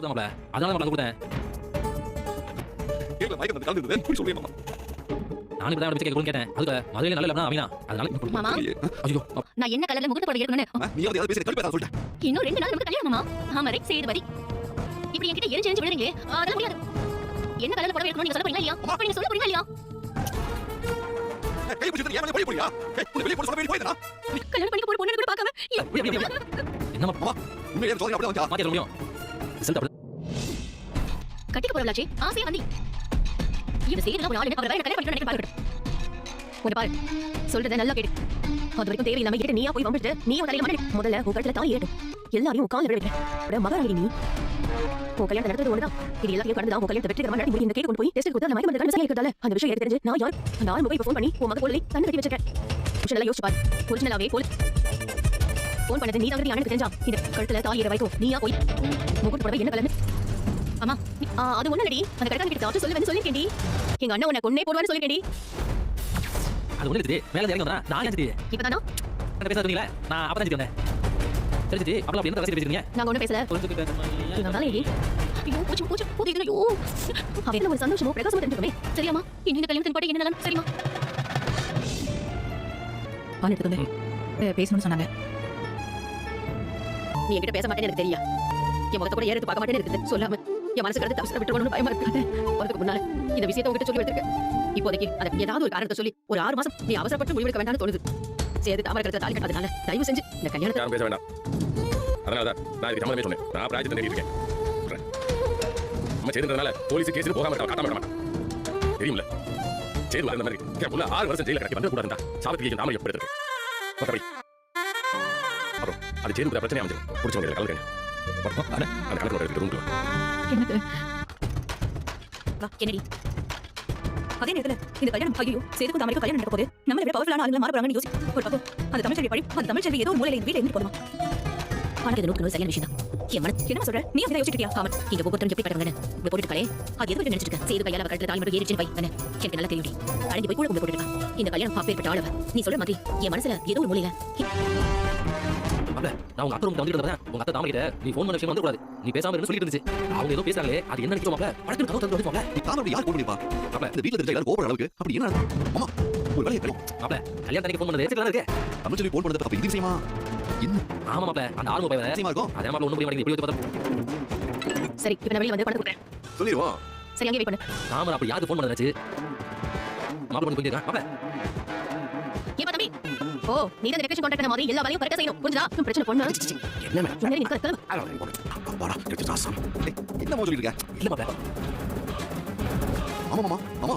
மாப்ள அதனால மாப்ள கொடுத்தேன். கேட்கல மயக்கம் வந்து கலந்து இப்படி சொல்றேன் மாமா. நானும் இப்பதான் அவரை கேட்க கேட்டேன். அதுக்கு மதுரையில நல்ல இல்லைனா அமீனா. அதனால இப்படி மாமா. ஐயோ. நான் என்ன கலர்ல முகூர்த்த புடவை எடுக்கணும்னு ஆ, நீ வந்து ஏதாவது பேசி கடுப்பா சொல்லிட்டேன் இன்னும் ரெண்டு நாள் நமக்கு கல்யாணம் மாமா ஆமா ரைட் சேதுபதி இப்படி என்கிட்ட எரிஞ்சு எரிஞ்சு விடுறீங்க அதெல்லாம் முடியாது. என்ன கலர்ல புடவை எடுக்கணும் நீங்க சொல்ல போறீங்களா இல்லையா? அப்ப நீங்க சொல்ல போறீங்களா இல்லையா? ஏய், கை பிடிச்சிட்டு ஏன் மேல போய் போறியா ஏய், உன்னை வெளிய போட சொல்ல வேண்டிய போய்தா கல்யாணம் பண்ணி போற பொண்ணு கூட பார்க்காம என்ன மாப்ள உண்மையிலே சொல்றேன் அப்படியே வந்து மாத்தி சொல்ல முடியும். ரிசல்ட் அப்படி கட்டிக்க போறவளாச்சே ஆசையா வந்தி. இவன் செய்யறதுல ஒரு ஆளு அவர் வேற கல்யாணம் பண்ணி பாருங்க உன்னை பாரு சொல்றத நல்லா கேடு அது வரைக்கும் தேவையில்லாம கிட்ட நீயா போய் வம்பிட்டு நீ உன் தலையில முதல்ல உன் கழுத்துல தாய் ஏட்டும் எல்லாரையும் உன் காலில் விழுகிறேன் மகாராணி நீ. உன் கல்யாணம் நடந்தது ஒண்ணுதான். இது எல்லாத்தையும் கடந்து உன் கல்யாணத்தை இந்த கேட்டு கொண்டு போய் டெஸ்ட் கொடுத்து அந்த மயக்கம் இருக்கிறதால அந்த விஷயம் எனக்கு தெரிஞ்சு நான் யார்? அந்த ஆள் ஃபோன் பண்ணி உன் மக போலி தண்ணி கட்டி வச்சிருக்கேன். நல்லா யோசிச்சு பாரு. ஒரிஜினலாவே போல் ஃபோன் பண்ணது நீ தான் தெரிஞ்சா. இந்த கழுத்துல நீயா போய் முகூர்த்த புடவை என்ன கலந்து ஆ, அது ஒண்ணு இல்லடி. அந்த கடைக்காரன் கிட்ட தாத்து சொல்லுவேன்னு சொல்லிருக்கேன்டி எங்க அண்ணன் உன்னை கொன்னே போடுவான்னு சொல்லிருக்கேன்டி அது ஒண்ணு இருக்குது மேல இறங்கி வந்தா நான் ஏன் இப்பதானா? அந்த பேச சொன்னீங்களே நான் அப்பதான் வந்தேன். தெரிஞ்சுட்டு அப்பலாம் அப்படி என்ன ரசிச்சு பேசிருக்கீங்க நாங்க ஒண்ணும் பேசல. ஐயோ பூச்சி பூச்சி. பூச்சி ஐயோ. அவ என்ன ஒரு சந்தோஷமோ பிரகாசமோ தெரிஞ்சுக்கமே சரியாமா இனி இந்த கல்யாணத்தின் பாட்டு என்ன நடக்கும்? சரிமா பால் பேசணும்னு சொன்னாங்க. நீ என்கிட்ட பேச மாட்டேன்னு எனக்கு தெரியா. என் முகத்தை கூட ஏறது பார்க்க மாட்டேன்னு இருக்குது சொல்லாம. என் மனசு கடந்து தவசர விட்டுருக்கணும்னு பயமா இருக்காது வரதுக்கு முன்னால இந்த விஷயத்தை உங்ககிட்ட சொல்லி வச்சிருக்கேன். இப்போதைக்கு அதை ஏதாவது ஒரு காரணத்தை சொல்லி ஒரு ஆறு மாசம் நீ அவசரப்பட்டு முடிவெடுக்க வேண்டாம்னு தோணுது. சேது தாமரை கருத்தை தாலி கட்டாதனால தயவு செஞ்சு இந்த கல்யாணத்தை பேச வேண்டாம். அதனால தான் நான் இதுக்கு சம்மந்தமே சொன்னேன். நான் பிராயத்தை தேடிட்டு இருக்கேன். நம்ம செய்துன்றதுனால போலீஸ் கேஸ் போகாம இருக்கா காட்டாம மாட்டான். தெரியும்ல? சேது வர மாதிரி. என் புள்ள ஆறு வருஷம் ஜெயில கட்டி வந்து கூட கூடாதுடா சாபத்துக்கு நாம எப்படி இருக்கு மற்றபடி அப்புறம் அது சேது கூட பிரச்சனை அமைஞ்சிடும் பிடிச்சவங்க கலந்துங்க என்னது அதே நேரத்துல இந்த கல்யாணம் ஐயோ கல்யாணம் நடக்க போது பவர்ஃபுல்லான யோசி ஒரு பக்கம் அந்த தமிழ் செல்வி பழி அந்த தமிழ் செல்வி ஏதோ மூலையில இந்த வீட்டுல இருந்து ஆனா இது நூறு நூறு சரியான விஷயம் தான் என் என்ன சொல்ற நீ அப்படிதான் யோசிச்சிட்டியா ஆமா இந்த ஒவ்வொருத்தரும் எப்படி போட்டுட்டு அது நினைச்சிட்டு செய்து கையால கழுத்துல தாலி மட்டும் ஏறிச்சு வை எனக்கு நல்லா தெரியும் அடைஞ்சு போய் கூட கொண்டு போட்டுருக்கா இந்த கல்யாணம் அப்பேற்பட்ட ஆளவ நீ சொல்ற மாதிரி என் மனசுல ஏதோ ஒரு மூலையில மாப்ள நான் உங்க அத்தை ரூமுக்கு வந்துட்டு இருந்தேன். உங்க அத்தை தாமரை கிட்ட நீ ஃபோன் பண்ண விஷயம் வந்து கூடாது நீ பேசாம இருந்து சொல்லிட்டு இருந்துச்சு. அவங்க ஏதோ பேசுறாங்களே அது என்ன நினைச்சோம் மாப்ள படத்துல கதவு திறந்து வந்துச்சு நீ தாமரை யார் போன் பண்ணிப்பா மாப்ள இந்த வீட்ல தெரிஞ்ச எல்லாரும் கோபுற அளவுக்கு? அப்படி என்ன? நடக்கும்? மாமா ஒரு வேலையை கழி மாப்ள கல்யாணம் தனிக்கு ஃபோன் பண்ணது சரி இருக்கு. தமிழ் சொல்லி போன் பண்ணது அப்ப இது விஷயமா? என்ன? ஆமா மாப்ள அந்த ஆள் மொபைல் விஷயமா இருக்கும். அதே மாப்ள ஒண்ணும் புரிய மாட்டேங்குது. இப்படி பார்த்தா சரி இப்ப நான் வெளிய வந்து பணம் கொடுக்குறேன் சொல்லிடுவோம். சரி அங்கே வெயிட் பண்ணு. தாமரை அப்படி யாருக்கு ஃபோன் பண்ணதாச்சு? மாப்ள பண்ணி போயிருக்கா மாப்ள ஏப்பா தம்பி ஓ நீ தான் ரெக்கேஷன் கான்ட்ராக்ட் மாதிரி எல்லா வேலையும் கரெக்டா செய்யணும் புரிஞ்சதா பிரச்சனை பொண்ணு என்ன மேம் முன்னாடி நிக்க கிளம்பு அப்பாடா கிடைச்சு ராசம் என்ன மாமா சொல்லிட்டு இருக்க இல்ல மாப்ள ஆமா மாமா ஆமா